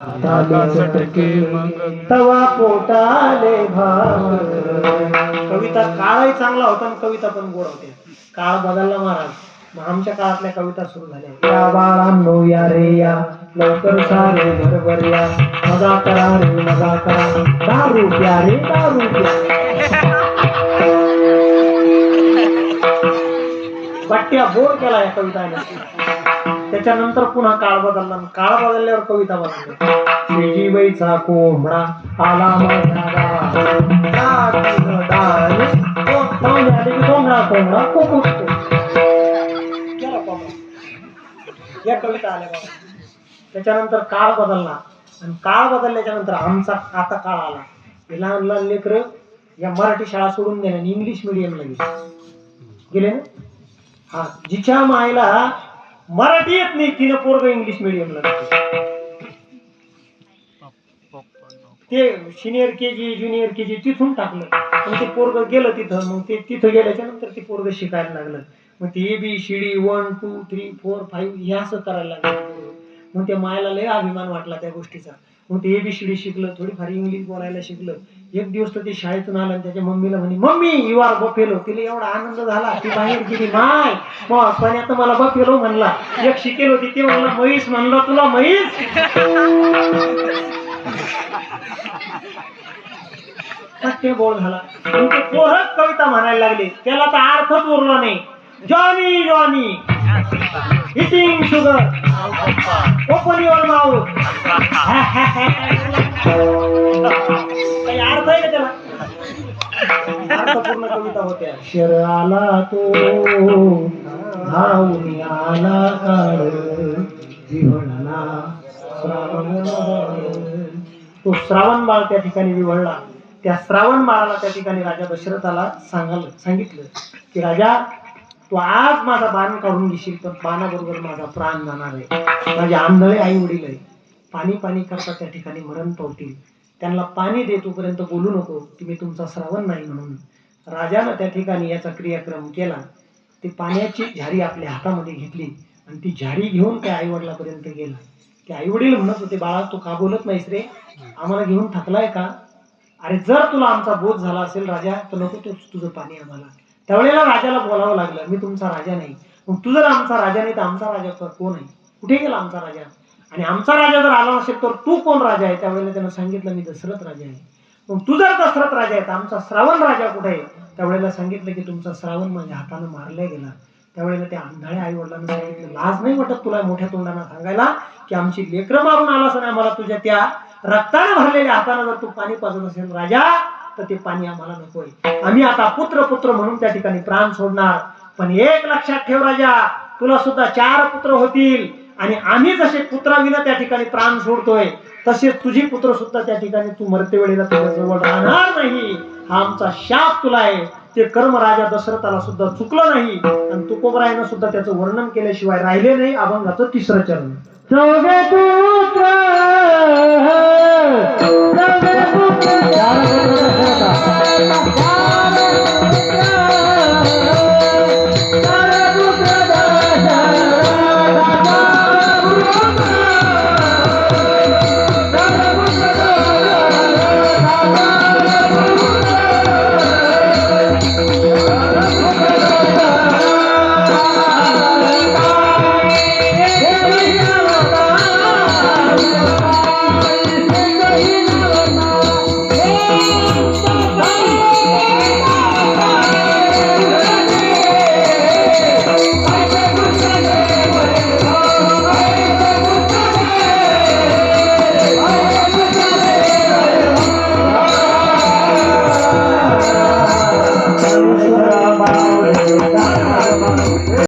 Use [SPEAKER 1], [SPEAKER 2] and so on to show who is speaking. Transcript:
[SPEAKER 1] सटके मग
[SPEAKER 2] तवा पोटाले कविता काळही चांगला होता आणि कविता पण गोड होते काळ बदलला महाराज. मग आमच्या काळातल्या कविता सुरू झाल्या. या बाळांनो या रे या. लवकर सारे घरभर या मजा करा रे मजा करा. दारू प्या रे दारू प्या. बट्ट्या बोर केला या कविता त्याच्यानंतर पुन्हा काळ बदलला. काळ बदलल्यावर कविता बदलली. शेजीबाईचा कोंबडा आला कोंबडा कोंबडा कुकुटतो. या कविता आल्या बाबा त्याच्यानंतर काळ बदलला. आणि काळ बदलल्याच्या नंतर आमचा आता काळ आला. हे लहान लहान लेकर या मराठी शाळा सोडून गेल्या आणि इंग्लिश मिडियमला गेले. गेले ना? हा. जिच्या मायला मराठी येत नाही तिनं पोरग इंग्लिश मिडियमला ते senior K G junior K जी तिथून टाकलं. मग ते पोरग गेलं तिथं मग ते तिथं गेल्याच्यानंतर ते पोरग शिकायला लागलं. मग ते A B C D one two three four five हे असं करायला लागलं. मग त्या मायला लय अभिमान वाटला त्या गोष्टीचा. मग ते एबीसीडी शिकलं थोडीफार इंग्लिश बोलायला शिकलं. एक दिवस तर ते शाळेतून आलं आणि त्याच्या मम्मीला म्हणे मम्मी यू आर बफेलो तिला एवढा आनंद झाला ती बाहेर गेली माय मग पण आता मला बफेलो म्हणला. एक शिकेल होती ते म्हणला म्हैस म्हणलं तुला म्हैस ते बोल झाला. ते पोरच कविता म्हणायला लागले. त्याला तर अर्थच उरला नाही. Johnny Johnny. काही अर्थ आहे का त्याला? अर्थपूर्ण कविता होत्या. शर आला तो धावून आला काळ. विव्हळला श्रावण बाळ. तो श्रावण बाळ त्या ठिकाणी विवळला. त्या श्रावण बाळाला त्या ठिकाणी राजा दशरथाला सांगाल सांगितलं की राजा तू आज माझा बाण काढून घेशील तर बाणाबरोबर माझा प्राण जाणार आहे. माझे आंधळे आई वडील आहे पाणी पाणी करता त्या ठिकाणी मरण पावतील. त्यांना पाणी दे तोपर्यंत बोलू नको की मी तुमचा श्रावण नाही म्हणून. राजानं त्या ठिकाणी याचा क्रियाक्रम केला. ती पाण्याची झारी आपल्या हातामध्ये घेतली आणि ती झारी घेऊन त्या आईवडिलापर्यंत गेला. ते आईवडील म्हणत होते बाळा तू का बोलत नाहीस रे? आम्हाला घेऊन थकलाय का? अरे जर तुला आमचा बोध झाला असेल राजा तर नको तू तुझं पाणी आम्हाला. त्यावेळेला राजाला बोलावं लागलं मी तुमचा राजा नाही. मग तू जर आमचा राजा नाही तर आमचा राजा तर कोण आहे? कुठे गेला आमचा राजा? आणि आमचा राजा जर आला नसेल तर तू कोण राजा आहे? त्यावेळेला त्यानं सांगितलं मी दशरथ राजा आहे. मग तू जर दशरथ राजा आहे तर आमचा श्रावण राजा कुठे आहे? त्यावेळेला सांगितलं की तुमचा श्रावण माझ्या हातानं मारला गेला. त्यावेळेला त्या आंधळ्या आई वडिलांना सांगितलं लाज नाही वाटत तुला मोठ्या तोंडानं सांगायला की आमची लेकरं मारून आलास आणि आम्हाला तुझ्या त्या रक्तानं भरलेल्या हातानं जर तू पाणी पाजत असेल राजा तर ते पाणी आम्हाला नकोय आम्ही आता पुत्र पुत्र म्हणून त्या ठिकाणी प्राण सोडणार. पण एक लक्षात ठेव राजा तुला सुद्धा चार पुत्र होतील. आणि आम्ही जसे पुत्राविना त्या ठिकाणी प्राण सोडतोय तसेच तुझी पुत्र सुद्धा त्या ठिकाणी तू मरते वेळेला तुझ्या जवळ राहणार नाही. हा आमचा शाप तुला आहे. ते कर्म राजा दशरथाला सुद्धा चुकलं नाही. आणि तुकोबरायानं सुद्धा त्याचं वर्णन केल्याशिवाय राहिले नाही. अभंगाचं तिसरं चरण. सवे पुत्र सवे पुत्र